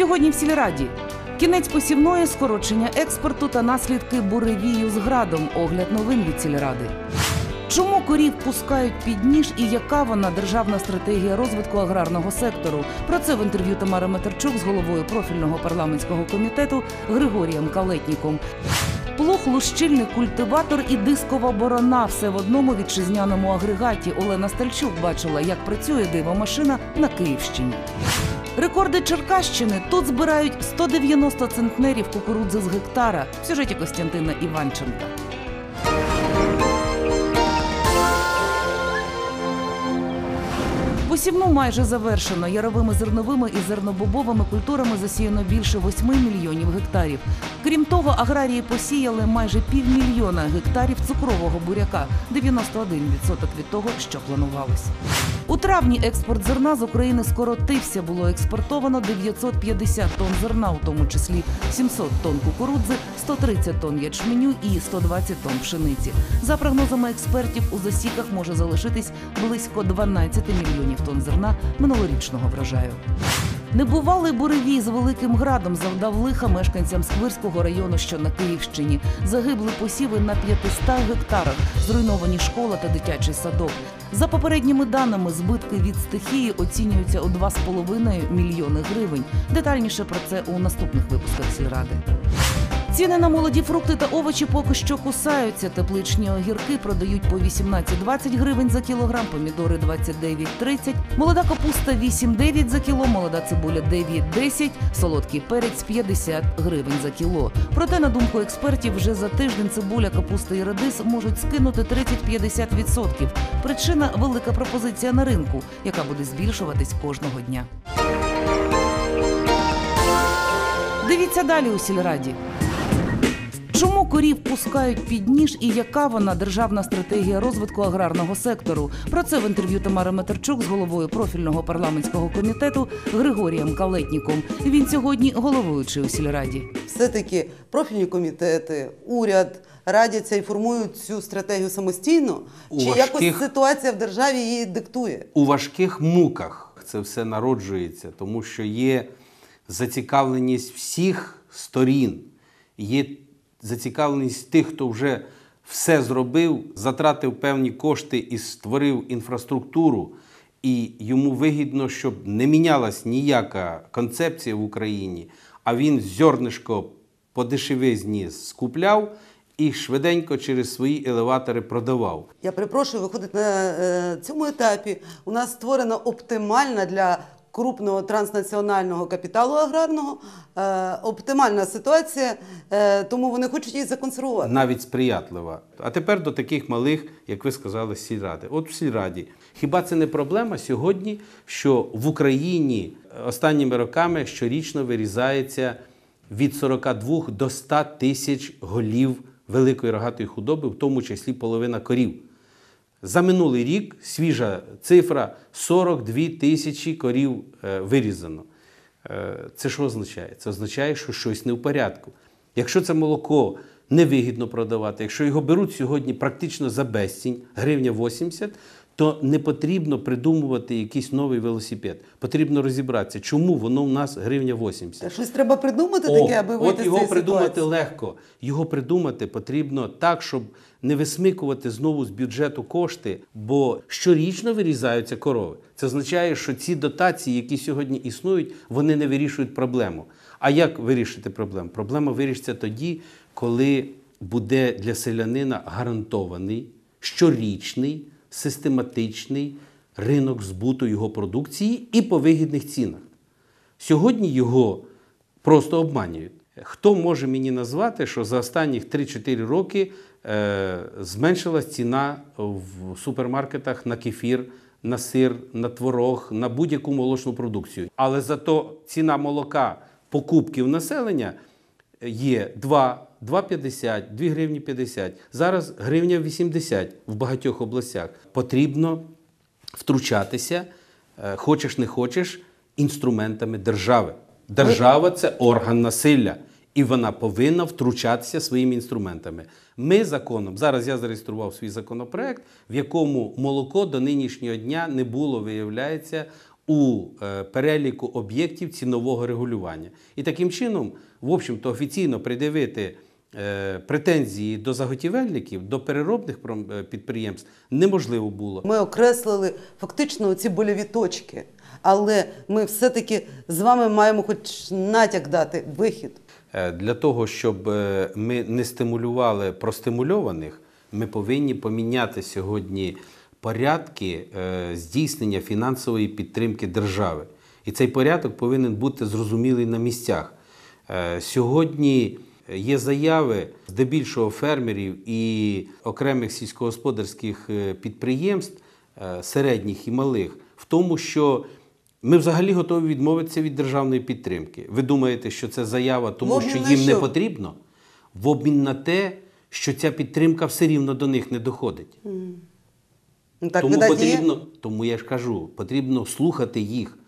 Сьогодні в сільраді. Кінець посівної, скорочення експорту та наслідки буревію з градом. Огляд новин від сільради. Чому корів пускають під ніж і яка вона державна стратегія розвитку аграрного сектору? Про це в інтерв'ю Тамара Метарчук з головою профільного парламентського комітету Григорієм Калетніком. Плуг, лущильний культиватор і дискова борона все в одному вітчизняному агрегаті. Олена Стальчук бачила, як працює дивомашина на Київщині. Рекорди Черкащини тут збирають 190 центнерів кукурудзи з гектара в сюжеті Костянтина Іванченка. Посівну майже завершено. Яровими зерновими і зернобобовими культурами засіяно більше 8 мільйонів гектарів. Крім того, аграрії посіяли майже півмільйона гектарів цукрового буряка 91% від того, що планувалось. У травні експорт зерна з України скоротився. Було експортовано 950 тонн зерна, у тому числі 700 тонн кукурудзи, 130 тонн ячменю і 120 тонн пшениці. За прогнозами експертів, у засіках може залишитись близько 12 мільйонів тонн зерна минулорічного врожаю. Небувалий буревій з великим градом завдав лиха мешканцям Сквирського району, що на Київщині. Загибли посіви на 500 гектарах, зруйновані школа та дитячий садок. За попередніми даними, збитки від стихії оцінюються у 2,5 мільйони гривень. Детальніше про це у наступних випусках сільради. Ціни на молоді фрукти та овочі поки що кусаються. Тепличні огірки продають по 18-20 гривень за кілограм, помідори 29-30, молода капуста 8-9 за кіло, молода цибуля 9-10, солодкий перець 50 гривень за кіло. Проте, на думку експертів, вже за тиждень цибуля, капуста і радис можуть скинути 30-50%. Причина велика пропозиція на ринку, яка буде збільшуватись кожного дня. Дивіться далі у сільраді. Чому корів пускають під ніж і яка вона державна стратегія розвитку аграрного сектору? Про це в інтерв'ю Тамара Метарчук з головою профільного парламентського комітету Григорієм Калетніком. Він сьогодні головуючий у сільраді. все-таки профільні комітети, уряд радяться і формують цю стратегію самостійно, У чи важких- якось ситуація в державі її диктує? у важких муках це все народжується, тому що є зацікавленість всіх сторін, є зацікавленість тих, хто вже все зробив, затратив певні кошти і створив інфраструктуру, і йому вигідно, щоб не мінялась ніяка концепція в Україні, а він зернишко по дешевизні скупляв і швиденько через свої елеватори продавав. Я перепрошую, виходить на е, цьому етапі. У нас створена оптимальна для крупного транснаціонального капіталу аграрного е, оптимальна ситуація, е, тому вони хочуть її законсервувати. навіть сприятлива. А тепер до таких малих, як ви сказали, сільради. От в сільраді. Хіба це не проблема сьогодні, що в Україні останніми роками щорічно вирізається від 42 до 100 тисяч голів великої рогатої худоби, в тому числі половина корів. За минулий рік свіжа цифра 42 тисячі корів е, вирізано. Е, Це що означає? Це означає, що щось не в порядку. Якщо це молоко невигідно продавати, якщо його беруть сьогодні практично за безцінь, гривня 80, то не потрібно придумувати якийсь новий велосипед. Потрібно розібратися, чому воно в нас гривня 80. Та Щось треба придумати О, таке, аби вийти от з його цієї придумати ситуації. легко. Його придумати потрібно так, щоб не висмикувати знову з бюджету кошти, бо щорічно вирізаються корови. Це означає, що ці дотації, які сьогодні існують, вони не вирішують проблему. А як вирішити проблему? Проблема вирішиться тоді, коли буде для селянина гарантований щорічний систематичний ринок збуту його продукції і по вигідних цінах. Сьогодні його просто обманюють. Хто може мені назвати, що за останніх 3-4 роки е, зменшилась ціна в супермаркетах на кефір, на сир, на творог, на будь-яку молочну продукцію. Але зато ціна молока покупків населення є 2, 2,50, 2 гривні 50. Зараз гривня 80 в багатьох областях. Потрібно втручатися, е, хочеш не хочеш, інструментами держави. Держава це орган насилля, і вона повинна втручатися своїми інструментами. Ми законом, зараз я зареєстрував свій законопроект, в якому молоко до нинішнього дня не було, виявляється, у е, переліку об'єктів цінового регулювання. І таким чином, в общем-то, офіційно придивити е, претензії до заготівельників, до переробних е, підприємств неможливо було. Ми окреслили фактично ці больові точки, але ми все-таки з вами маємо хоч натяк дати вихід. Для того, щоб ми не стимулювали простимульованих, ми повинні поміняти сьогодні порядки е, здійснення фінансової підтримки держави. І цей порядок повинен бути зрозумілий на місцях. Е, Сьогодні є заяви здебільшого фермерів і окремих сільськогосподарських е, підприємств, середніх і малих, в тому, що ми взагалі готові відмовитися від державної підтримки. Ви думаєте, що це заява, тому що їм не потрібно? В обмін на те, що ця підтримка все рівно до них не доходить. Ну, Так, тому видать, є. потрібно, тому я ж кажу, потрібно слухати їх.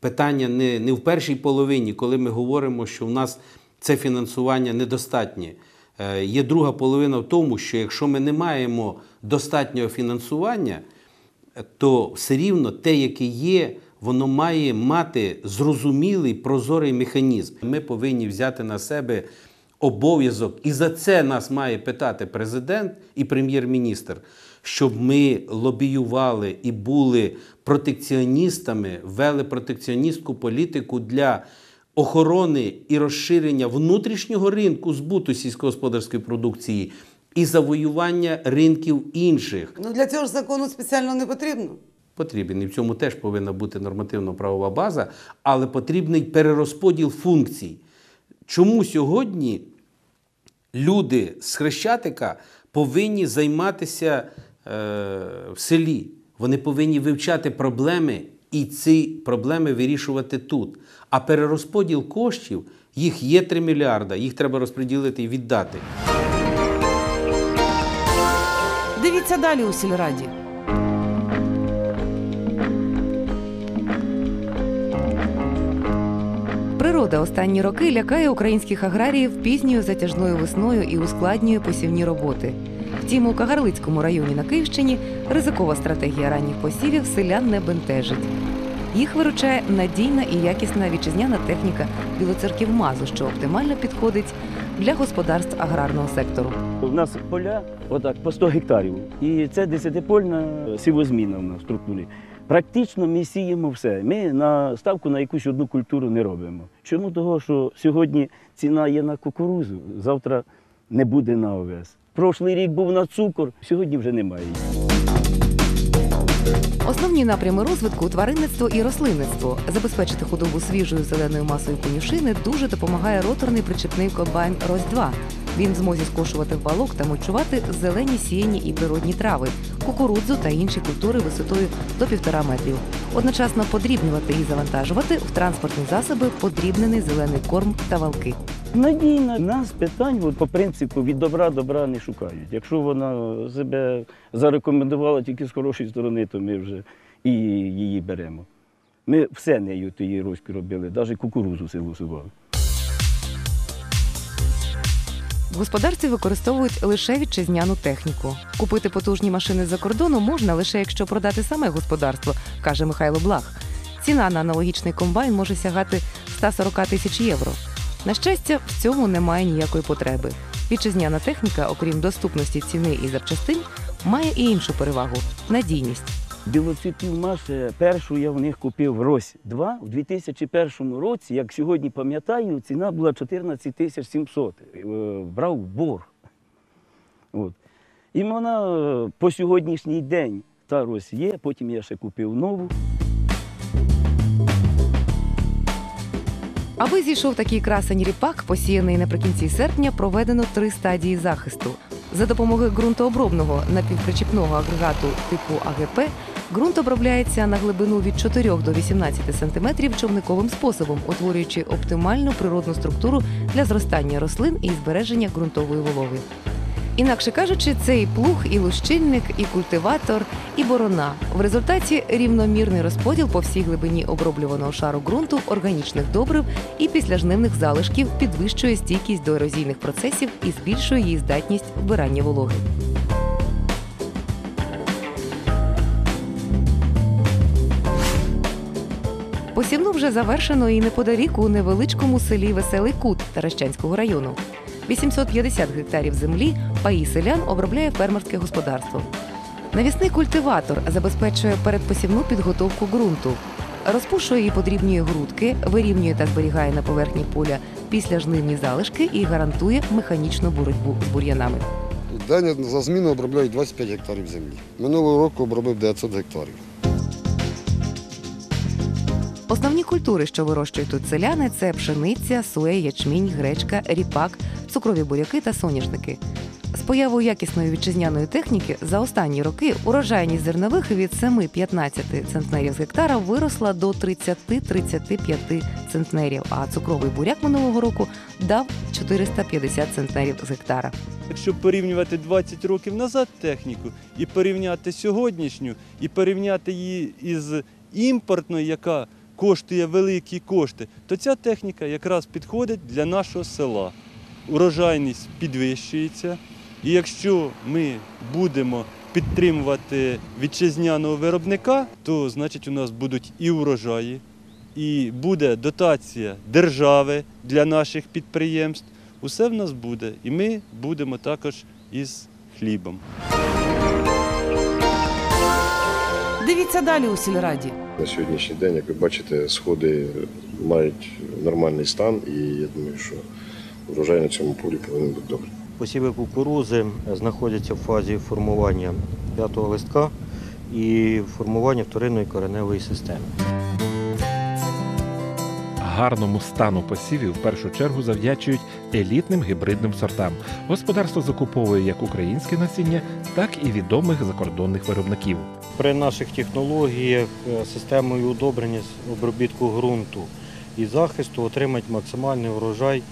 Питання не, не в першій половині, коли ми говоримо, що в нас це фінансування недостатнє. Е, є друга половина в тому, що якщо ми не маємо достатнього фінансування, то все рівно те, яке є, воно має мати зрозумілий прозорий механізм. Ми повинні взяти на себе обов'язок, і за це нас має питати президент і прем'єр-міністр, щоб ми лобіювали і були протекціоністами, вели протекціоністську політику для охорони і розширення внутрішнього ринку збуту сільськогосподарської продукції і завоювання ринків інших. Ну, для цього ж закону спеціально не потрібно. Потрібен. І в цьому теж повинна бути нормативно-правова база, але потрібний перерозподіл функцій. Чому сьогодні люди з Хрещатика повинні займатися в селі? Вони повинні вивчати проблеми і ці проблеми вирішувати тут. А перерозподіл коштів, їх є 3 мільярда, їх треба розподілити і віддати. Дивіться далі у сільраді. Природа останні роки лякає українських аграріїв пізньою затяжною весною і ускладнює посівні роботи. Втім, у Кагарлицькому районі на Київщині ризикова стратегія ранніх посівів селян не бентежить. Їх виручає надійна і якісна вітчизняна техніка білоцерків мазу, що оптимально підходить для господарств аграрного сектору. У нас поля отак по 100 гектарів. І це десятипольна сівозміна в нас в структурі. Практично ми сіємо все. Ми на ставку на якусь одну культуру не робимо. Чому? Того, що сьогодні ціна є на кукурузу, завтра не буде на овес. Прошлий рік був на цукор, сьогодні вже немає. Основні напрями розвитку тваринництво і рослинництво. Забезпечити худобу свіжою зеленою масою конюшини дуже допомагає роторний причепний комбайн Рось 2 Він в змозі скошувати в балок та мульчувати зелені сіяні і природні трави, кукурудзу та інші культури висотою до півтора метрів. Одночасно подрібнювати і завантажувати в транспортні засоби подрібнений зелений корм та валки. Надійна нас питань от, по принципу від добра добра не шукають. Якщо вона себе зарекомендувала тільки з хорошої сторони, то ми вже і її беремо. Ми все нею тієї роськи робили, навіть кукурузу силосували. В господарстві використовують лише вітчизняну техніку. Купити потужні машини за кордону можна лише якщо продати саме господарство, каже Михайло Блах. Ціна на аналогічний комбайн може сягати 140 тисяч євро. На щастя, в цьому немає ніякої потреби. Вітчизняна техніка, окрім доступності ціни і запчастин, має і іншу перевагу надійність. Білоцвітів Маші, першу я в них купив в Рось 2 в 2001 році. Як сьогодні пам'ятаю, ціна була 14 тисяч 700. Е, Брав борг. От. І вона е, по сьогоднішній день та Рось є, потім я ще купив нову. Аби зійшов такий красень ріпак, посіяний наприкінці серпня, проведено три стадії захисту. За допомогою ґрунтообробного напівпричіпного агрегату типу АГП ґрунт обробляється на глибину від 4 до 18 см човниковим способом, утворюючи оптимальну природну структуру для зростання рослин і збереження ґрунтової вологи. Інакше кажучи, це і плуг, і лущильник, і культиватор, і борона. В результаті рівномірний розподіл по всій глибині оброблюваного шару ґрунту, органічних добрив і післяжнивних залишків підвищує стійкість до ерозійних процесів і збільшує її здатність вбирання вологи. Посівну вже завершено і неподалік у невеличкому селі Веселий Кут Таращанського району. 850 гектарів землі паї селян обробляє фермерське господарство. Навісний культиватор забезпечує передпосівну підготовку ґрунту, розпушує і подрібнює грудки, вирівнює та зберігає на поверхні поля після жнивні залишки і гарантує механічну боротьбу з бур'янами. День за зміну обробляють 25 гектарів землі. Минулого року обробив 900 гектарів. Основні культури, що вирощують тут селяни, це пшениця, соя, ячмінь, гречка, ріпак, цукрові буряки та соняшники. З появою якісної вітчизняної техніки за останні роки урожайність зернових від 7-15 центнерів з гектара виросла до 30-35 центнерів, а цукровий буряк минулого року дав 450 центнерів з гектара. Якщо порівнювати 20 років назад техніку і порівняти сьогоднішню, і порівняти її із імпортною, яка коштує великі кошти, то ця техніка якраз підходить для нашого села. Урожайність підвищується. І якщо ми будемо підтримувати вітчизняного виробника, то значить у нас будуть і урожаї, і буде дотація держави для наших підприємств. Усе в нас буде, і ми будемо також із хлібом. Дивіться далі у сільраді. На сьогоднішній день, як ви бачите, сходи мають нормальний стан і я думаю, що врожай на цьому полі повинен бути добрий. Посіви кукурузи знаходяться в фазі формування п'ятого листка і формування вторинної кореневої системи. Гарному стану посівів в першу чергу завдячують елітним гібридним сортам. Господарство закуповує як українське насіння, так і відомих закордонних виробників. При наших технологіях е, системою удобрення обробітку ґрунту і захисту отримати максимальний урожай,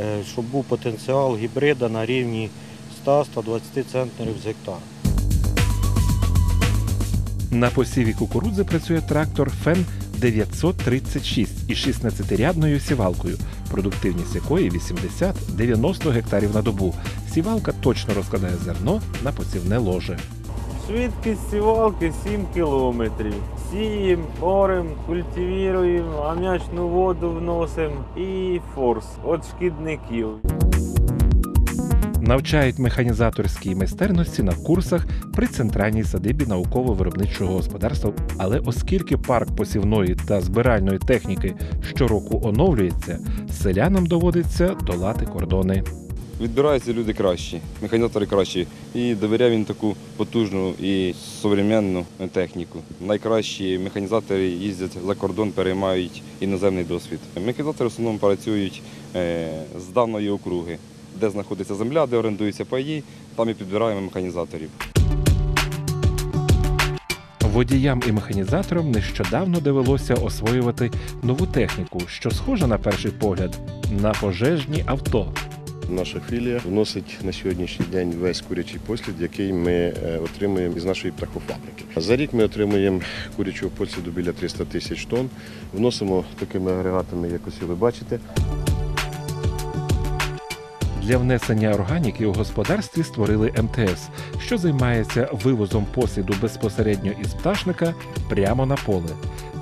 е, щоб був потенціал гібрида на рівні 100-120 центнерів з гектара. На посіві кукурудзи працює трактор Фен 936 із 16-рядною сівалкою, продуктивність якої 80-90 гектарів на добу. Сівалка точно розкладає зерно на посівне ложе. Швидкість сівалки 7 кілометрів. Сіємо, орем, культивіруємо, ам'ячну воду вносимо і форс від шкідників. Навчають механізаторській майстерності на курсах при центральній садибі науково-виробничого господарства. Але оскільки парк посівної та збиральної техніки щороку оновлюється, селянам доводиться долати кордони. Відбираються люди кращі, механізатори кращі. І довіряв він таку потужну і сучасну техніку. Найкращі механізатори їздять за кордон, переймають іноземний досвід. Механізатори в основному працюють е, з даної округи, де знаходиться земля, де орендуються паї, там і підбираємо механізаторів. Водіям і механізаторам нещодавно довелося освоювати нову техніку, що схожа на перший погляд на пожежні авто. Наша філія вносить на сьогоднішній день весь курячий послід, який ми е, отримуємо із нашої птахофабрики. За рік ми отримуємо курячого посліду біля 300 тисяч тонн. Вносимо такими агрегатами, як ось ви бачите. Для внесення органіки у господарстві створили МТС, що займається вивозом посліду безпосередньо із пташника прямо на поле.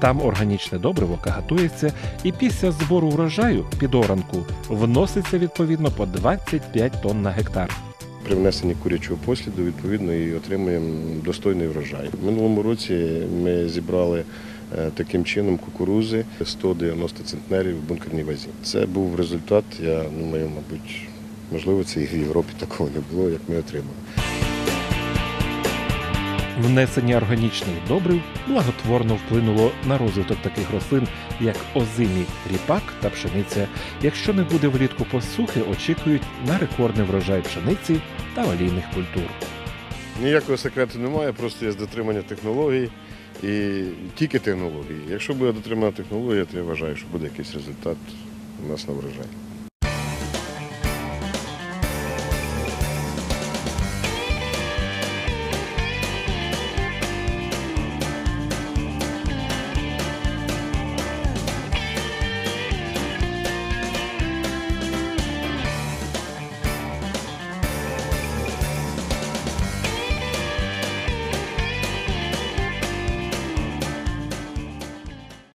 Там органічне добриво кагатується, і після збору врожаю під оранку вноситься відповідно по 25 тонн на гектар. При внесенні курячого посліду відповідно і отримуємо достойний врожай. Минулому році ми зібрали е, таким чином кукурузи 190 центнерів в бункерній вазі. Це був результат, я думаю, мабуть, можливо, це і в Європі такого не було, як ми отримали. Внесення органічних добрив благотворно вплинуло на розвиток таких рослин, як озимі ріпак та пшениця. Якщо не буде влітку посухи, очікують на рекордний врожай пшениці та олійних культур. Ніякого секрету немає, просто є дотримання технологій і тільки технології. Якщо буде дотримана технологія, то я вважаю, що буде якийсь результат у нас на врожай.